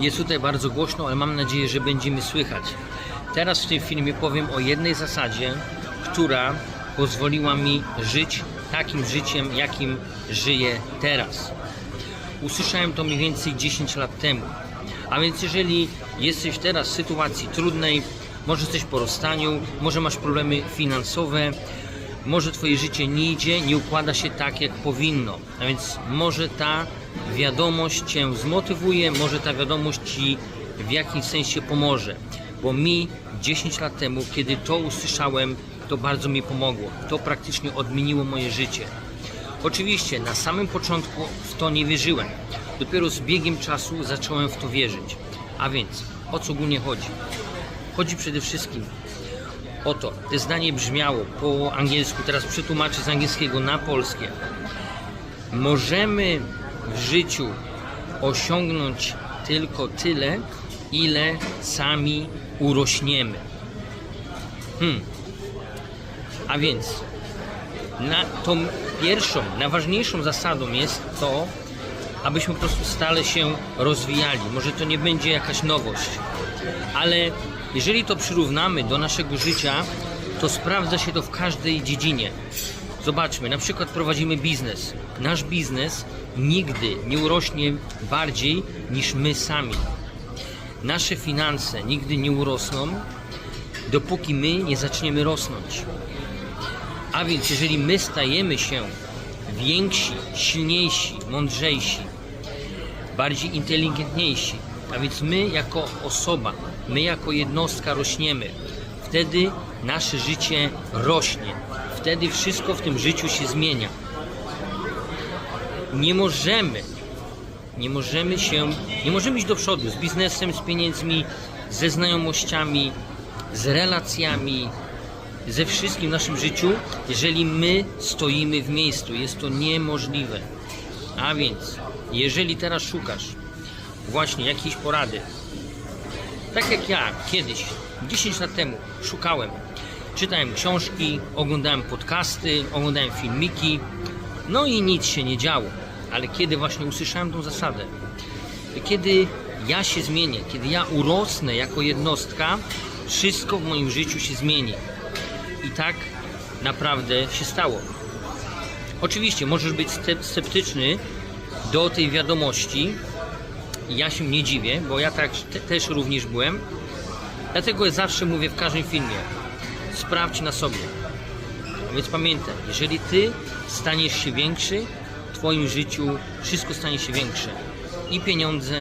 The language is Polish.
Jest tutaj bardzo głośno, ale mam nadzieję, że będziemy słychać. Teraz w tym filmie powiem o jednej zasadzie, która pozwoliła mi żyć takim życiem, jakim żyję teraz. Usłyszałem to mniej więcej 10 lat temu. A więc jeżeli jesteś teraz w sytuacji trudnej, może jesteś po rozstaniu, może masz problemy finansowe, może twoje życie nie idzie, nie układa się tak jak powinno. A więc może ta wiadomość cię zmotywuje, może ta wiadomość ci w jakimś sensie pomoże. Bo mi 10 lat temu, kiedy to usłyszałem, to bardzo mi pomogło. To praktycznie odmieniło moje życie. Oczywiście na samym początku w to nie wierzyłem. Dopiero z biegiem czasu zacząłem w to wierzyć. A więc o co ogólnie chodzi? Chodzi przede wszystkim o to, te zdanie brzmiało po angielsku, teraz przetłumaczę z angielskiego na polskie. Możemy w życiu osiągnąć tylko tyle, ile sami urośniemy. Hmm. A więc na tą pierwszą, najważniejszą zasadą jest to, abyśmy po prostu stale się rozwijali. Może to nie będzie jakaś nowość, ale jeżeli to przyrównamy do naszego życia, to sprawdza się to w każdej dziedzinie. Zobaczmy, na przykład prowadzimy biznes. Nasz biznes nigdy nie urośnie bardziej niż my sami. Nasze finanse nigdy nie urosną, dopóki my nie zaczniemy rosnąć. A więc jeżeli my stajemy się więksi, silniejsi, mądrzejsi, bardziej inteligentniejsi, a więc my jako osoba, my jako jednostka rośniemy, wtedy nasze życie rośnie. Wtedy wszystko w tym życiu się zmienia. Nie możemy, nie możemy się, nie możemy iść do przodu z biznesem, z pieniędzmi, ze znajomościami, z relacjami, ze wszystkim w naszym życiu, jeżeli my stoimy w miejscu. Jest to niemożliwe. A więc, jeżeli teraz szukasz właśnie jakiejś porady, tak jak ja kiedyś, 10 lat temu, szukałem, czytałem książki, oglądałem podcasty, oglądałem filmiki, no i nic się nie działo. Ale kiedy właśnie usłyszałem tą zasadę, kiedy ja się zmienię, kiedy ja urosnę jako jednostka, wszystko w moim życiu się zmieni. I tak naprawdę się stało. Oczywiście możesz być sce- sceptyczny do tej wiadomości. Ja się nie dziwię, bo ja tak te, też również byłem. Dlatego zawsze mówię w każdym filmie: sprawdź na sobie. A więc pamiętaj, jeżeli ty staniesz się większy, w twoim życiu wszystko stanie się większe. I pieniądze,